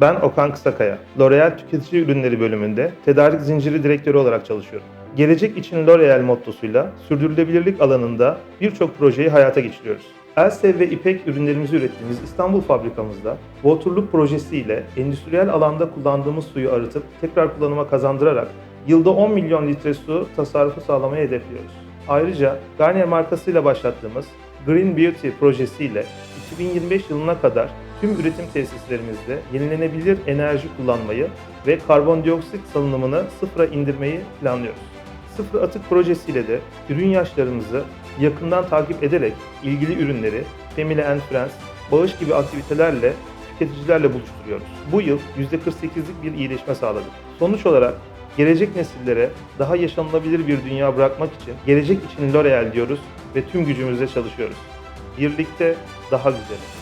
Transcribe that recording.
Ben Okan Kısakaya. L'Oreal Tüketici Ürünleri bölümünde tedarik zinciri direktörü olarak çalışıyorum. Gelecek için L'Oreal mottosuyla sürdürülebilirlik alanında birçok projeyi hayata geçiriyoruz. Elsev ve İpek ürünlerimizi ürettiğimiz İstanbul fabrikamızda Waterloop projesi ile endüstriyel alanda kullandığımız suyu arıtıp tekrar kullanıma kazandırarak yılda 10 milyon litre su tasarrufu sağlamayı hedefliyoruz. Ayrıca Garnier markasıyla başlattığımız Green Beauty projesiyle 2025 yılına kadar tüm üretim tesislerimizde yenilenebilir enerji kullanmayı ve karbondioksit salınımını sıfıra indirmeyi planlıyoruz. Sıfır atık projesiyle de ürün yaşlarımızı yakından takip ederek ilgili ürünleri Family and Friends, bağış gibi aktivitelerle tüketicilerle buluşturuyoruz. Bu yıl %48'lik bir iyileşme sağladık. Sonuç olarak gelecek nesillere daha yaşanılabilir bir dünya bırakmak için gelecek için L'Oreal diyoruz ve tüm gücümüzle çalışıyoruz. Birlikte daha güzel.